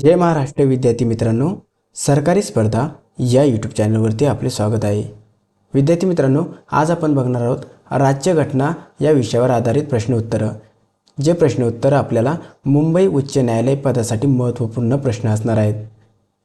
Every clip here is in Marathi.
जय महाराष्ट्र विद्यार्थी मित्रांनो. सरकारी स्पर्धा या यूट्यूब चॅनलवरती आपले स्वागत आहे. विद्यार्थी मित्रांनो आज आपण बघणार आहोत राज्यघटना या विषयावर आधारित प्रश्नोत्तरं. जे प्रश्नोत्तरं आपल्याला मुंबई उच्च न्यायालय पदासाठी महत्त्वपूर्ण प्रश्न असणार आहेत.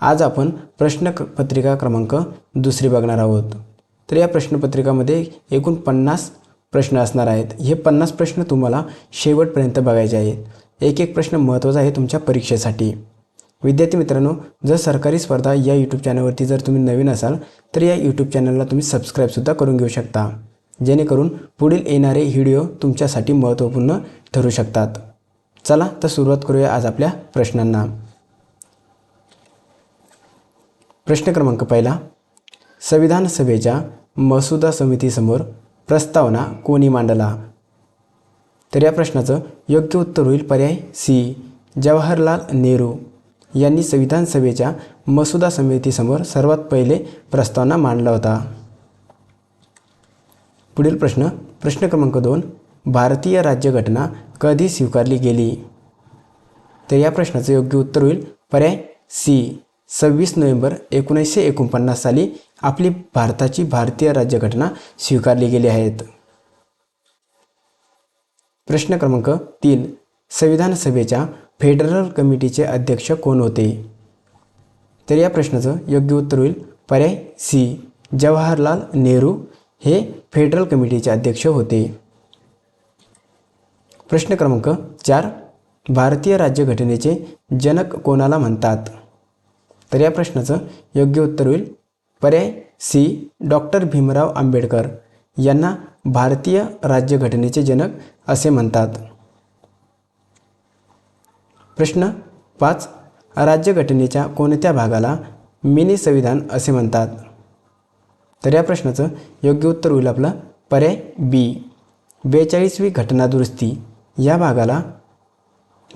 आज आपण प्रश्न क- पत्रिका क्रमांक दुसरी बघणार आहोत. तर या प्रश्नपत्रिकामध्ये एकूण पन्नास प्रश्न असणार आहेत. हे पन्नास प्रश्न तुम्हाला शेवटपर्यंत बघायचे आहेत. एक एक प्रश्न महत्त्वाचा आहे तुमच्या परीक्षेसाठी. विद्यार्थी मित्रांनो जर सरकारी स्पर्धा या यूट्यूब चॅनलवरती जर तुम्ही नवीन असाल तर या यूट्यूब चॅनलला तुम्ही सबस्क्राईबसुद्धा करून घेऊ शकता. जेणेकरून पुढील येणारे व्हिडिओ तुमच्यासाठी महत्त्वपूर्ण ठरू शकतात. चला तर सुरुवात करूया आज आपल्या प्रश्नांना. प्रश्न क्रमांक पहिला. संविधान सभेच्या मसुदा समितीसमोर प्रस्तावना कोणी मांडला? तर या प्रश्नाचं योग्य उत्तर होईल पर्याय सी. जवाहरलाल नेहरू. यांनी संविधान सभेच्या मसुदा समितीसमोर सर्वात पहिले प्रस्तावना मांडला होता. पुढील प्रश्न प्रश्न क्रमांक दोन भारतीय राज्यघटना कधी स्वीकारली गेली? तर या प्रश्नाचं योग्य उत्तर होईल पर्याय सी सव्वीस नोव्हेंबर एकोणीसशे एकोणपन्नास साली आपली भारताची भारतीय राज्यघटना स्वीकारली गेली आहेत. प्रश्न क्रमांक तीन संविधान सभेच्या फेडरल कमिटीचे अध्यक्ष कोण होते? तर या प्रश्नाचं योग्य उत्तर होईल पर्याय सी. जवाहरलाल नेहरू हे फेडरल कमिटीचे अध्यक्ष होते. प्रश्न क्रमांक चार. भारतीय राज्यघटनेचे जनक कोणाला म्हणतात? तर या प्रश्नाचं योग्य उत्तर होईल पर्याय सी. डॉक्टर भीमराव आंबेडकर यांना भारतीय राज्यघटनेचे जनक असे म्हणतात. प्रश्न पाच. राज्यघटनेच्या कोणत्या भागाला मिनी संविधान असे म्हणतात? तर या प्रश्नाचं योग्य उत्तर होईल आपलं पर्याय बी. बेचाळीसवी घटना दुरुस्ती. या भागाला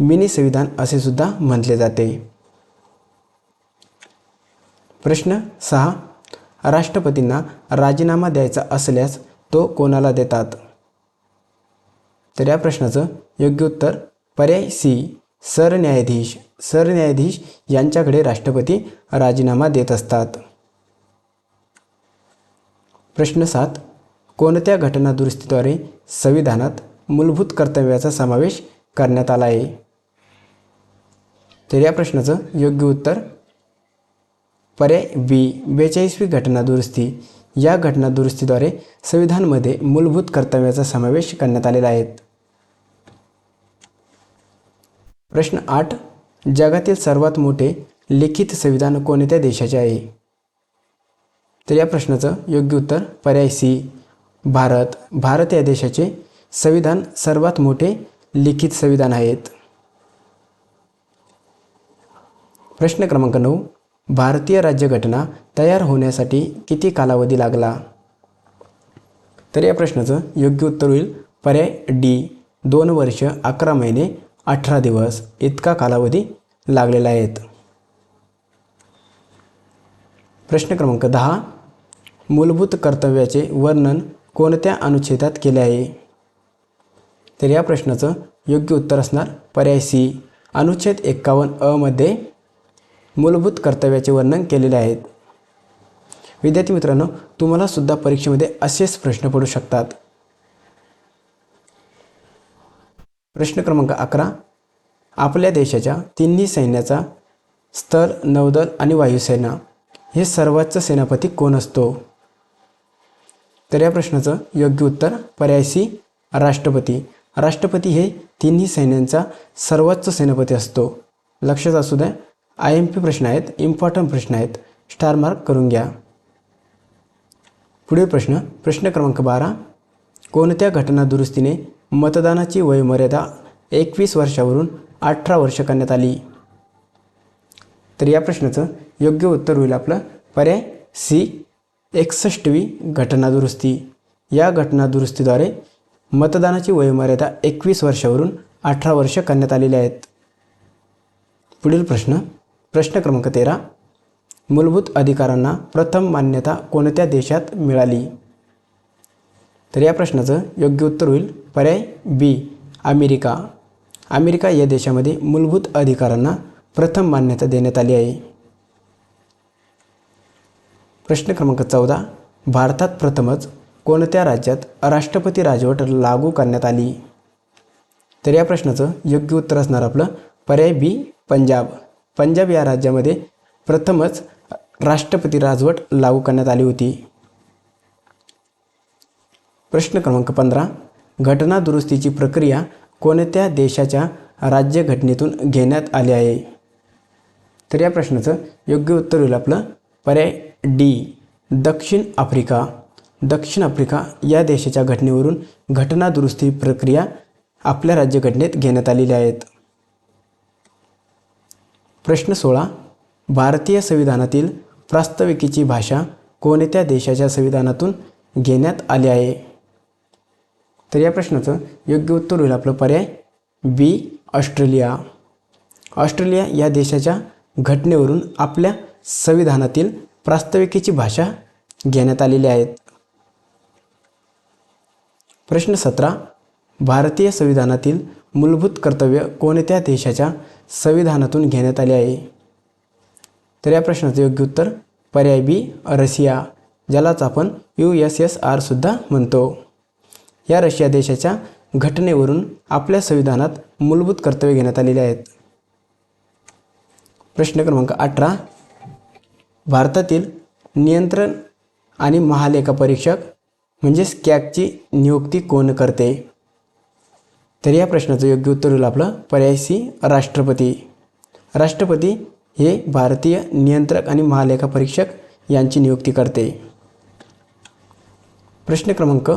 मिनी संविधान असे सुद्धा म्हटले जाते. प्रश्न सहा. राष्ट्रपतींना राजीनामा द्यायचा असल्यास तो कोणाला देतात? तर या प्रश्नाचं योग्य उत्तर पर्याय सी. सरन्यायाधीश सरन्यायाधीश यांच्याकडे राष्ट्रपती राजीनामा देत असतात. प्रश्न सात. कोणत्या घटना दुरुस्तीद्वारे संविधानात मूलभूत कर्तव्याचा समावेश करण्यात आला आहे? तर या प्रश्नाचं योग्य उत्तर पर्याय बी. बेचाळीसवी घटना दुरुस्ती या घटना दुरुस्तीद्वारे संविधानमध्ये मूलभूत कर्तव्याचा समावेश करण्यात आलेला आहे. प्रश्न आठ जगातील सर्वात मोठे लिखित संविधान कोणत्या देशाचे आहे? तर या प्रश्नाचं योग्य उत्तर पर्याय सी भारत. भारत या देशाचे संविधान सर्वात मोठे लिखित संविधान आहेत. प्रश्न क्रमांक नऊ भारतीय राज्यघटना तयार होण्यासाठी किती कालावधी लागला? तर या प्रश्नाचं योग्य उत्तर होईल पर्याय डी दोन वर्ष अकरा महिने अठरा दिवस इतका कालावधी लागलेला आहेत. प्रश्न क्रमांक दहा. मूलभूत कर्तव्याचे वर्णन कोणत्या अनुच्छेदात केले आहे? तर या प्रश्नाचं योग्य उत्तर असणार पर्याय सी. अनुच्छेद एक्कावन्न अ मध्ये मूलभूत कर्तव्याचे वर्णन केलेले आहेत. विद्यार्थी मित्रांनो तुम्हाला सुद्धा परीक्षेमध्ये असेच प्रश्न पडू शकतात. प्रश्न क्रमांक अकरा. आपल्या देशाच्या तिन्ही सैन्याचा स्थल नौदल आणि वायुसेना हे सर्वोच्च सेनापती कोण असतो? तर या प्रश्नाचं योग्य उत्तर पर्याय सी राष्ट्रपती. राष्ट्रपती हे तिन्ही सैन्यांचा सर्वोच्च सेनापती असतो. लक्षात असू द्या आय एम पी प्रश्न आहेत इम्पॉर्टंट प्रश्न आहेत. स्टार मार्क करून घ्या. पुढील प्रश्न प्रश्न क्रमांक बारा. कोणत्या घटना दुरुस्तीने मतदानाची वयोमर्यादा एकवीस वर्षावरून अठरा वर्ष करण्यात आली. तर या प्रश्नाचं योग्य उत्तर होईल आपलं. पर्याय सी. एकसष्टवी घटना दुरुस्ती. या घटनादुरुस्तीद्वारे मतदानाची वयोमर्यादा एकवीस वर्षावरून अठरा वर्ष करण्यात आलेली आहेत. पुढील प्रश्न. प्रश्न क्रमांक तेरा. मूलभूत अधिकारांना प्रथम मान्यता कोणत्या देशात मिळाली? तर या प्रश्नाचं योग्य उत्तर होईल. पर्याय बी अमेरिका. अमेरिका या देशामध्ये मूलभूत अधिकारांना प्रथम मान्यता देण्यात आली आहे. प्रश्न क्रमांक चौदा भारतात प्रथमच कोणत्या राज्यात राष्ट्रपती राजवट लागू करण्यात आली? तर या प्रश्नाचं योग्य उत्तर असणार आपलं पर्याय बी पंजाब. पंजाब या राज्यामध्ये प्रथमच राष्ट्रपती राजवट लागू करण्यात आली होती. प्रश्न क्रमांक पंधरा. घटना दुरुस्तीची प्रक्रिया कोणत्या देशाच्या राज्यघटनेतून घेण्यात आली आहे? तर या प्रश्नाचं योग्य उत्तर होईल आपलं. पर्याय डी. दक्षिण आफ्रिका. दक्षिण आफ्रिका या देशाच्या घटनेवरून घटना दुरुस्ती प्रक्रिया आपल्या राज्यघटनेत घेण्यात आलेल्या आहेत. प्रश्न सोळा. भारतीय संविधानातील प्रास्ताविकेची भाषा कोणत्या देशाच्या संविधानातून घेण्यात आली आहे? तर या प्रश्नाचं योग्य उत्तर होईल आपलं पर्याय बी ऑस्ट्रेलिया. ऑस्ट्रेलिया या देशाच्या घटनेवरून आपल्या संविधानातील प्रास्ताविकेची भाषा घेण्यात आलेली आहेत प्रश्न सतरा भारतीय संविधानातील मूलभूत कर्तव्य कोणत्या देशाच्या संविधानातून घेण्यात आले आहे? तर या प्रश्नाचं योग्य उत्तर पर्याय बी रशिया ज्यालाच आपण यू एस एस आरसुद्धा म्हणतो. या रशिया देशाच्या घटनेवरून आपल्या संविधानात मूलभूत कर्तव्य घेण्यात आलेले आहेत. प्रश्न क्रमांक अठरा. भारतातील नियंत्रण आणि महालेखा परीक्षक म्हणजेच कॅगची नियुक्ती कोण करते? तर या प्रश्नाचं योग्य उत्तर होईल आपलं पर्याय सी राष्ट्रपती. राष्ट्रपती हे भारतीय नियंत्रक आणि महालेखा परीक्षक यांची नियुक्ती करते. प्रश्न क्रमांक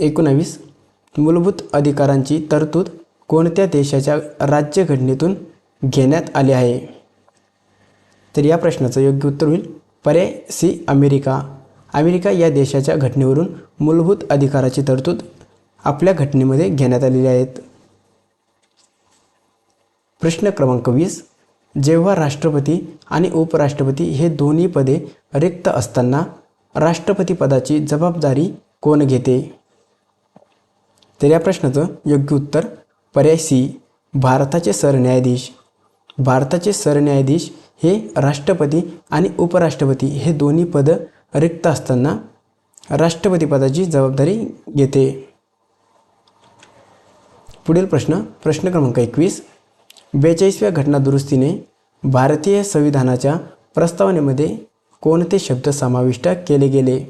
एकोणावीस मूलभूत अधिकारांची तरतूद कोणत्या देशाच्या राज्यघटनेतून घेण्यात आली आहे? तर या प्रश्नाचं योग्य उत्तर होईल पर्याय सी अमेरिका. अमेरिका या देशाच्या घटनेवरून मूलभूत अधिकाराची तरतूद आपल्या घटनेमध्ये घेण्यात आलेली आहेत. प्रश्न क्रमांक वीस जेव्हा राष्ट्रपती आणि उपराष्ट्रपती हे दोन्ही पदे रिक्त असताना राष्ट्रपती पदाची जबाबदारी कोण घेते? तर या प्रश्नाचं योग्य उत्तर पर्याय सी. भारताचे सरन्यायाधीश. भारताचे सरन्यायाधीश हे राष्ट्रपती आणि उपराष्ट्रपती हे दोन्ही पदं रिक्त असताना राष्ट्रपतीपदाची जबाबदारी घेते. पुढील प्रश्न प्रश्न क्रमांक एकवीस. बेचाळीसव्या घटना दुरुस्तीने भारतीय संविधानाच्या प्रस्तावनेमध्ये कोणते शब्द समाविष्ट केले गेले?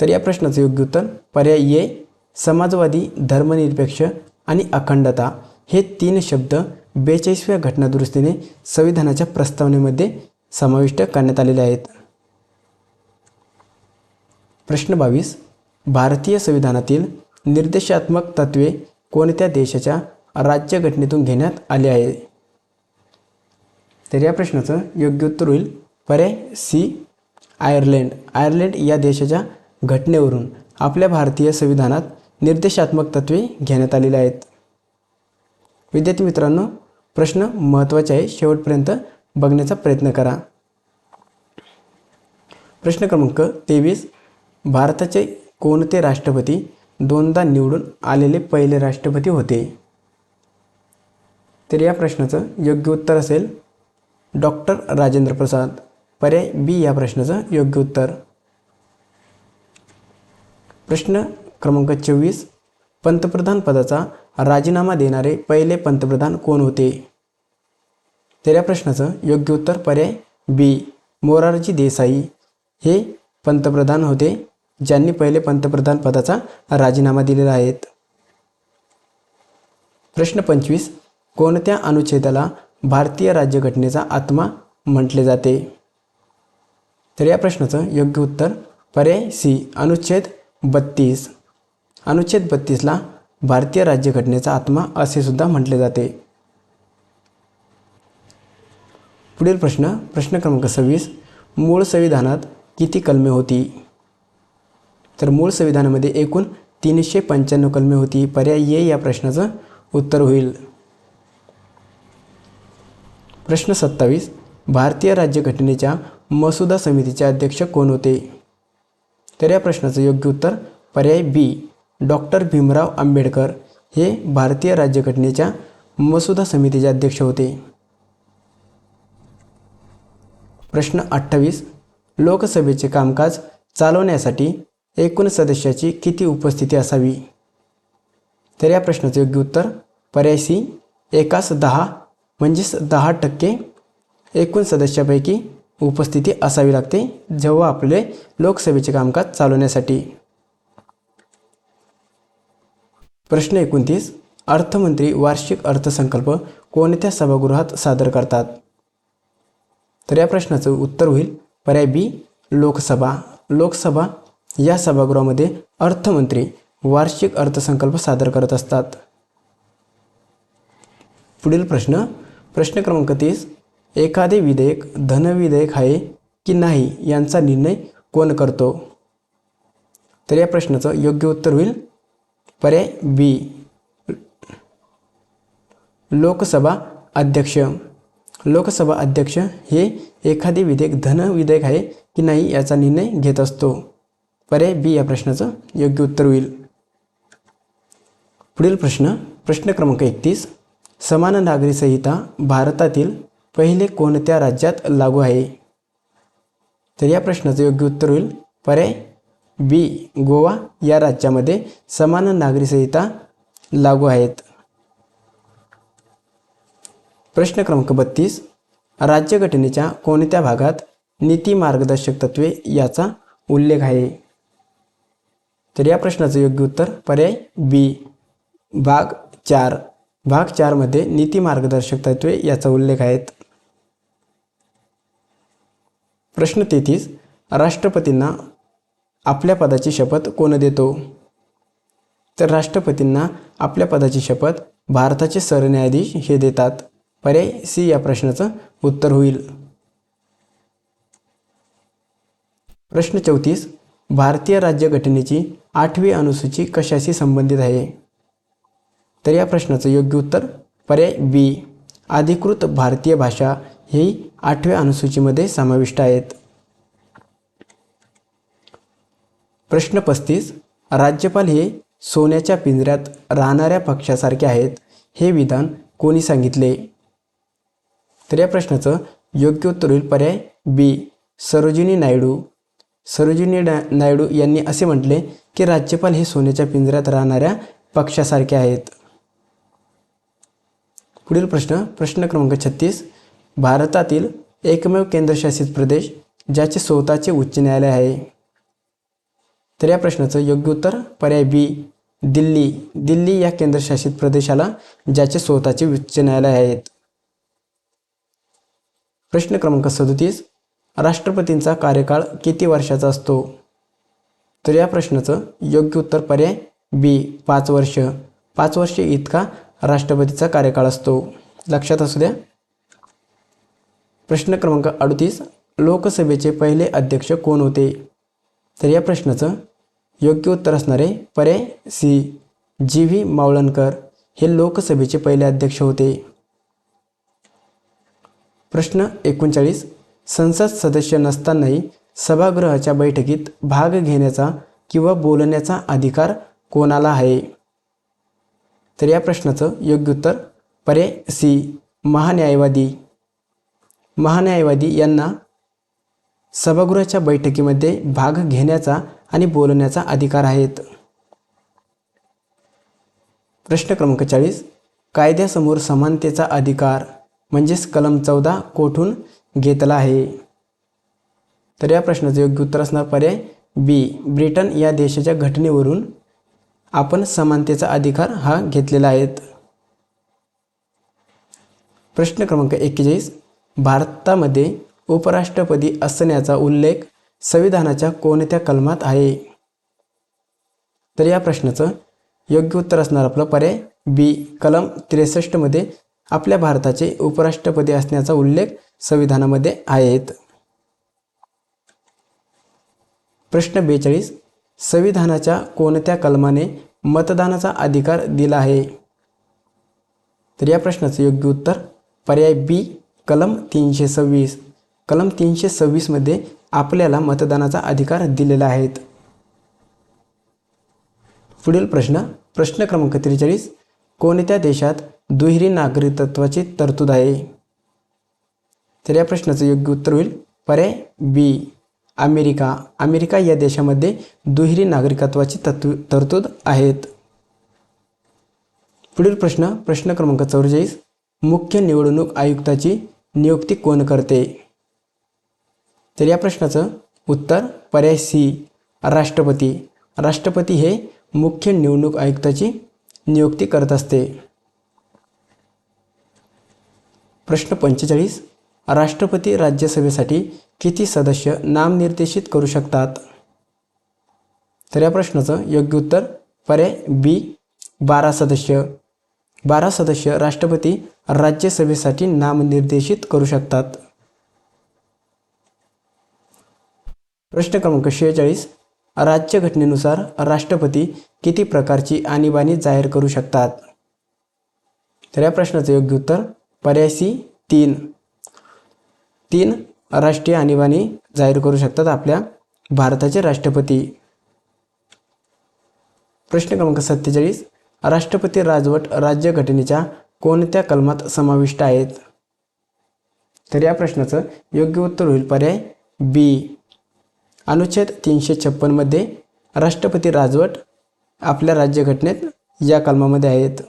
तर या प्रश्नाचं योग्य उत्तर पर्याय ए. समाजवादी धर्मनिरपेक्ष आणि अखंडता हे तीन शब्द बेचाळीसव्या घटनादुरुस्तीने संविधानाच्या प्रस्तावनेमध्ये समाविष्ट करण्यात आलेले आहेत. प्रश्न बावीस. भारतीय संविधानातील निर्देशात्मक तत्वे कोणत्या देशाच्या राज्यघटनेतून घेण्यात आले आहे? तर या प्रश्नाचं योग्य उत्तर होईल पर्याय सी आयर्लंड. आयर्लंड या देशाच्या घटनेवरून आपल्या भारतीय संविधानात निर्देशात्मक तत्वे घेण्यात आलेले आहेत. विद्यार्थी मित्रांनो प्रश्न महत्त्वाचे आहे. शेवटपर्यंत बघण्याचा प्रयत्न करा. प्रश्न क्रमांक तेवीस. भारताचे कोणते राष्ट्रपती दोनदा निवडून आलेले पहिले राष्ट्रपती होते? तर या प्रश्नाचं योग्य उत्तर असेल डॉक्टर राजेंद्र प्रसाद. पर्याय बी या प्रश्नाचं योग्य उत्तर. प्रश्न क्रमांक चोवीस पंतप्रधान पदाचा राजीनामा देणारे पहिले पंतप्रधान कोण होते? तर या प्रश्नाचं योग्य उत्तर पर्याय बी मोरारजी देसाई. हे पंतप्रधान होते ज्यांनी पहिले पंतप्रधान पदाचा राजीनामा दिलेला आहे प्रश्न पंचवीस कोणत्या अनुच्छेदाला भारतीय राज्यघटनेचा आत्मा म्हटले जाते? तर या प्रश्नाचं योग्य उत्तर पर्याय सी अनुच्छेद बत्तीस. अनुच्छेद बत्तीसला भारतीय राज्यघटनेचा आत्मा असे सुद्धा म्हटले जाते. पुढील प्रश्न प्रश्न क्रमांक सव्वीस मूळ संविधानात किती कलमे होती? तर मूळ संविधानामध्ये एकूण तीनशे पंच्याण्णव कलमे होती. पर्याय ए या प्रश्नाचं उत्तर होईल. प्रश्न सत्तावीस भारतीय राज्यघटनेच्या मसुदा समितीचे अध्यक्ष कोण होते? तर या प्रश्नाचं योग्य उत्तर पर्याय बी. डॉक्टर भीमराव आंबेडकर हे भारतीय राज्यघटनेच्या मसुदा समितीचे अध्यक्ष होते. प्रश्न अठ्ठावीस. लोकसभेचे कामकाज चालवण्यासाठी एकूण सदस्याची किती उपस्थिती असावी? तर या प्रश्नाचं योग्य उत्तर पर्याय सी एकास दहा म्हणजेच दहा टक्के एकूण सदस्यापैकी उपस्थिती असावी लागते जेव्हा आपले लोकसभेचे कामकाज चालवण्यासाठी. प्रश्न एकोणतीस अर्थमंत्री वार्षिक अर्थसंकल्प कोणत्या सभागृहात सादर करतात? तर या प्रश्नाचं उत्तर होईल पर्याय बी लोकसभा. लोकसभा या सभागृहामध्ये अर्थमंत्री वार्षिक अर्थसंकल्प सादर करत असतात. पुढील प्रश्न प्रश्न क्रमांक तीस एखादे विधेयक धनविधेयक आहे की नाही यांचा निर्णय कोण करतो? तर या प्रश्नाचं योग्य उत्तर होईल पर्याय बी लोकसभा अध्यक्ष. लोकसभा अध्यक्ष हे एखादे विधेयक धन विधेयक आहे की नाही याचा निर्णय घेत असतो. पर्याय बी या प्रश्नाचं योग्य उत्तर होईल. पुढील प्रश्न प्रश्न क्रमांक एकतीस. समान नागरी संहिता भारतातील पहिले कोणत्या राज्यात लागू आहे? तर या प्रश्नाचं योग्य उत्तर होईल पर्याय बी गोवा या राज्यामध्ये समान नागरी संहिता लागू आहेत. प्रश्न क्रमांक बत्तीस राज्यघटनेच्या कोणत्या भागात नीती मार्गदर्शक तत्वे याचा उल्लेख आहे? तर या प्रश्नाचं योग्य उत्तर पर्याय बी भाग चार. भाग चारमध्ये नीती मार्गदर्शक तत्वे याचा उल्लेख आहेत. प्रश्न तेहतीस राष्ट्रपतींना आपल्या पदाची शपथ कोण देतो? तर राष्ट्रपतींना आपल्या पदाची शपथ भारताचे सरन्यायाधीश हे देतात. पर्याय सी या प्रश्नाचं उत्तर होईल. प्रश्न चौतीस. भारतीय राज्यघटनेची आठवी अनुसूची कशाशी संबंधित आहे? तर या प्रश्नाचं योग्य उत्तर पर्याय बी. अधिकृत भारतीय भाषा ही आठव्या अनुसूचीमध्ये समाविष्ट आहेत. प्रश्न पस्तीस राज्यपाल हे सोन्याच्या पिंजऱ्यात राहणाऱ्या पक्षासारखे आहेत हे विधान कोणी सांगितले? तर या प्रश्नाचं योग्य उत्तर होईल पर्याय बी सरोजिनी नायडू. सरोजिनी नायडू यांनी असे म्हटले की राज्यपाल हे सोन्याच्या पिंजऱ्यात राहणाऱ्या पक्षासारखे आहेत. पुढील प्रश्न प्रश्न क्रमांक छत्तीस भारतातील एकमेव केंद्रशासित प्रदेश ज्याचे स्वतःचे उच्च न्यायालय आहे. तर या प्रश्नाचं योग्य उत्तर पर्याय बी दिल्ली. दिल्ली या केंद्रशासित प्रदेशाला ज्याचे स्वतःचे उच्च न्यायालय आहेत. प्रश्न क्रमांक सदोतीस राष्ट्रपतींचा कार्यकाळ किती वर्षाचा असतो? तर या प्रश्नाचं योग्य उत्तर पर्याय बी पाच वर्ष. पाच वर्ष इतका राष्ट्रपतीचा कार्यकाळ असतो. लक्षात असू द्या. प्रश्न क्रमांक अडतीस लोकसभेचे पहिले अध्यक्ष कोण होते? तर या प्रश्नाचं योग्य उत्तर असणारे पर्याय सी. जी. व्ही. मावळणकर हे लोकसभेचे पहिले अध्यक्ष होते. प्रश्न एकोणचाळीस. संसद सदस्य नसतानाही सभागृहाच्या बैठकीत भाग घेण्याचा किंवा बोलण्याचा अधिकार कोणाला आहे? तर या प्रश्नाचं योग्य उत्तर पर्याय सी. महान्यायवादी. महान्यायवादी यांना सभागृहाच्या बैठकीमध्ये भाग घेण्याचा आणि बोलण्याचा अधिकार आहेत. प्रश्न क्रमांक चाळीस. कायद्यासमोर समानतेचा अधिकार म्हणजेच कलम चौदा कोठून घेतला आहे? तर या प्रश्नाचं योग्य उत्तर असणार पर्याय बी. ब्रिटन या देशाच्या घटनेवरून आपण समानतेचा अधिकार हा घेतलेला आहे. प्रश्न क्रमांक एक्केचाळीस. भारतामध्ये उपराष्ट्रपती असण्याचा उल्लेख संविधानाच्या कोणत्या कलमात आहे? तर या प्रश्नाचं योग्य उत्तर असणार आपलं पर्याय बी. कलम त्रेसष्टमध्ये आपल्या भारताचे उपराष्ट्रपती असण्याचा उल्लेख संविधानामध्ये आहेत. प्रश्न बेचाळीस. संविधानाच्या कोणत्या कलमाने मतदानाचा अधिकार दिला आहे? तर या प्रश्नाचं योग्य उत्तर पर्याय बी. कलम तीनशे सव्वीस. कलम तीनशे सव्वीसमध्ये आपल्याला मतदानाचा अधिकार दिलेला आहे. पुढील प्रश्न प्रश्न क्रमांक त्रेचाळीस कोणत्या देशात दुहेरी नागरिकत्वाची तरतूद आहे? तर या प्रश्नाचं योग्य उत्तर होईल पर्याय बी अमेरिका. अमेरिका या देशामध्ये दुहेरी नागरिकत्वाची तत्व तरतूद आहेत. पुढील प्रश्न प्रश्न क्रमांक चौवेचाळीस मुख्य निवडणूक आयुक्ताची नियुक्ती कोण करते? तर या प्रश्नाचं उत्तर पर्याय सी राष्ट्रपती. राष्ट्रपती हे मुख्य निवडणूक आयुक्ताची नियुक्ती करत असते. प्रश्न पंचेचाळीस. राष्ट्रपती राज्यसभेसाठी किती सदस्य नामनिर्देशित करू शकतात? तर या प्रश्नाचं योग्य उत्तर पर्याय बी बारा सदस्य. बारा सदस्य राष्ट्रपती राज्यसभेसाठी नामनिर्देशित करू शकतात. प्रश्न क्रमांक शेहेचाळीस. राज्यघटनेनुसार राष्ट्रपती किती प्रकारची आणीबाणी जाहीर करू शकतात? तर या प्रश्नाचं योग्य उत्तर पर्याय सी तीन. तीन राष्ट्रीय आणीबाणी जाहीर करू शकतात आपल्या भारताचे राष्ट्रपती. प्रश्न क्रमांक सत्तेचाळीस. राष्ट्रपती राजवट राज्यघटनेच्या कोणत्या कलमात समाविष्ट आहेत? तर या प्रश्नाचं योग्य उत्तर होईल पर्याय बी. अनुच्छेद तीनशे छप्पनमध्ये राष्ट्रपती राजवट आपल्या राज्यघटनेत या कलमामध्ये आहेत.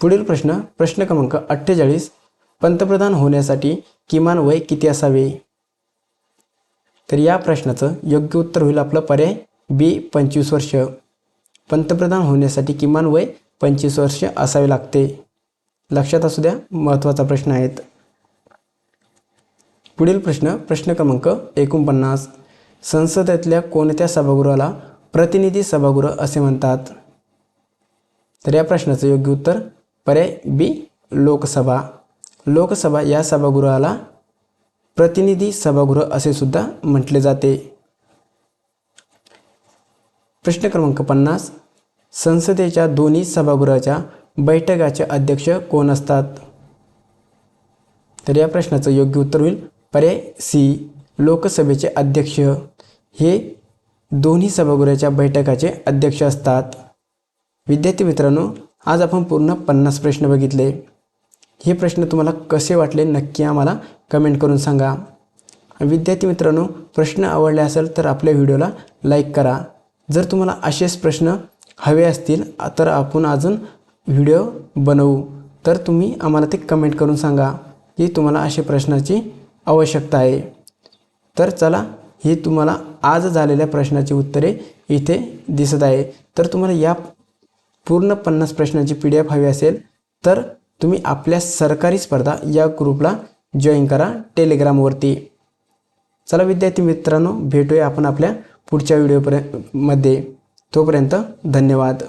पुढील प्रश्न प्रश्न क्रमांक अठ्ठेचाळीस पंतप्रधान होण्यासाठी किमान वय किती असावे? तर या प्रश्नाचं योग्य उत्तर होईल आपलं पर्याय बी पंचवीस वर्ष. पंतप्रधान होण्यासाठी किमान वय पंचवीस वर्ष असावे लागते. लक्षात असू द्या महत्त्वाचा प्रश्न आहेत. पुढील प्रश्न प्रश्न क्रमांक एकोणपन्नास. संसदेतल्या कोणत्या सभागृहाला प्रतिनिधी सभागृह असे म्हणतात? तर या प्रश्नाचं योग्य उत्तर पर्याय बी लोकसभा. लोकसभा या सभागृहाला प्रतिनिधी सभागृह असे सुद्धा म्हटले जाते. प्रश्न क्रमांक पन्नास. संसदेच्या दोन्ही सभागृहाच्या बैठकाचे अध्यक्ष कोण असतात? तर या प्रश्नाचं योग्य उत्तर होईल पर्याय सी लोकसभेचे अध्यक्ष हे दोन्ही सभागृहाच्या बैठकाचे अध्यक्ष असतात. विद्यार्थी मित्रांनो आज आपण पूर्ण पन्नास प्रश्न बघितले. हे प्रश्न तुम्हाला कसे वाटले नक्की आम्हाला कमेंट करून सांगा. विद्यार्थी मित्रांनो प्रश्न आवडले असेल तर आपल्या व्हिडिओला लाईक करा. जर तुम्हाला असेच प्रश्न हवे असतील तर आपण अजून व्हिडिओ बनवू. तर तुम्ही आम्हाला ते कमेंट करून सांगा की तुम्हाला अशा प्रश्नाची आवश्यकता आहे. तर चला ही तुम्हाला आज झालेल्या प्रश्नाची उत्तरे इथे दिसत आहे. तर तुम्हाला या पूर्ण पन्नास प्रश्नाची पी डी एफ हवी असेल तर तुम्ही आपल्या सरकारी स्पर्धा या ग्रुपला जॉईन करा टेलिग्रामवरती चला विद्यार्थी मित्रांनो भेटूया आपण आपल्या पुढच्या व्हिडिओपर्यंत मध्ये. तोपर्यंत धन्यवाद.